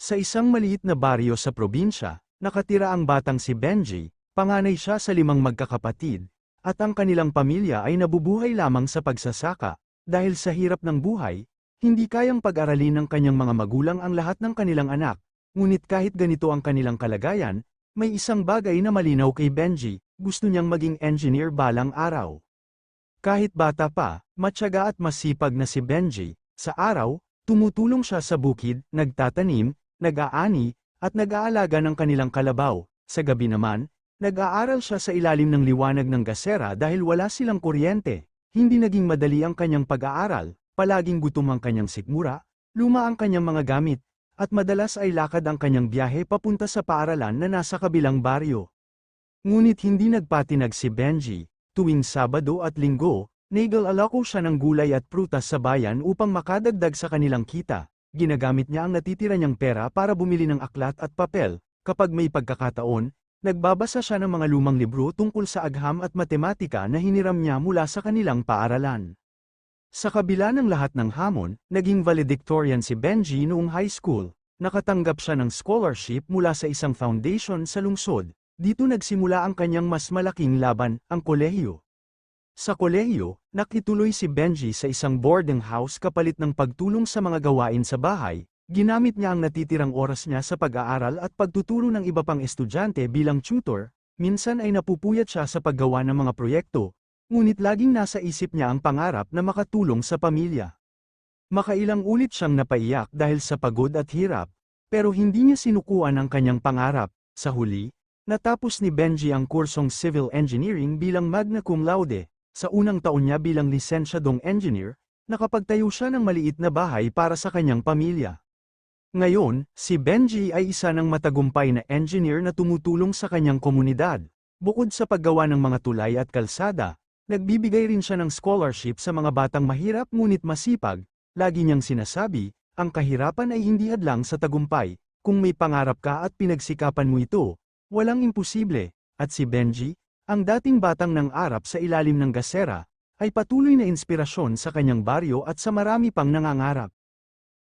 Sa isang maliit na baryo sa probinsya, nakatira ang batang si Benji, panganay siya sa limang magkakapatid, at ang kanilang pamilya ay nabubuhay lamang sa pagsasaka, dahil sa hirap ng buhay, hindi kayang pag-aralin ng kanyang mga magulang ang lahat ng kanilang anak, ngunit kahit ganito ang kanilang kalagayan, may isang bagay na malinaw kay Benji, gusto niyang maging engineer balang araw. Kahit bata pa, matyaga at masipag na si Benji, sa araw, tumutulong siya sa bukid, nagtatanim, nag-aani, at nag-aalaga ng kanilang kalabaw. Sa gabi naman, nag-aaral siya sa ilalim ng liwanag ng gasera dahil wala silang kuryente. Hindi naging madali ang kanyang pag-aaral, palaging gutom ang kanyang sikmura, luma ang kanyang mga gamit, at madalas ay lakad ang kanyang biyahe papunta sa paaralan na nasa kabilang baryo. Ngunit hindi nagpatinag si Benji, tuwing Sabado at Linggo, Nagel-alako siya ng gulay at prutas sa bayan upang makadagdag sa kanilang kita. Ginagamit niya ang natitira niyang pera para bumili ng aklat at papel. Kapag may pagkakataon, nagbabasa siya ng mga lumang libro tungkol sa agham at matematika na hiniram niya mula sa kanilang paaralan. Sa kabila ng lahat ng hamon, naging valedictorian si Benji noong high school. Nakatanggap siya ng scholarship mula sa isang foundation sa lungsod. Dito nagsimula ang kanyang mas malaking laban, ang kolehiyo. Sa kolehiyo, nakituloy si Benji sa isang boarding house kapalit ng pagtulong sa mga gawain sa bahay, ginamit niya ang natitirang oras niya sa pag-aaral at pagtuturo ng iba pang estudyante bilang tutor, minsan ay napupuyat siya sa paggawa ng mga proyekto, ngunit laging nasa isip niya ang pangarap na makatulong sa pamilya. Makailang ulit siyang napaiyak dahil sa pagod at hirap, pero hindi niya sinukuan ang kanyang pangarap, sa huli, natapos ni Benji ang kursong Civil Engineering bilang magna cum laude, sa unang taon niya bilang lisensyadong engineer, nakapagtayo siya ng maliit na bahay para sa kanyang pamilya. Ngayon, si Benji ay isa ng matagumpay na engineer na tumutulong sa kanyang komunidad. Bukod sa paggawa ng mga tulay at kalsada, nagbibigay rin siya ng scholarship sa mga batang mahirap ngunit masipag, lagi niyang sinasabi, ang kahirapan ay hindi hadlang sa tagumpay, kung may pangarap ka at pinagsikapan mo ito, walang imposible, at si Benji, ang dating batang ng Arab sa ilalim ng gasera, ay patuloy na inspirasyon sa kanyang baryo at sa marami pang nangangarap.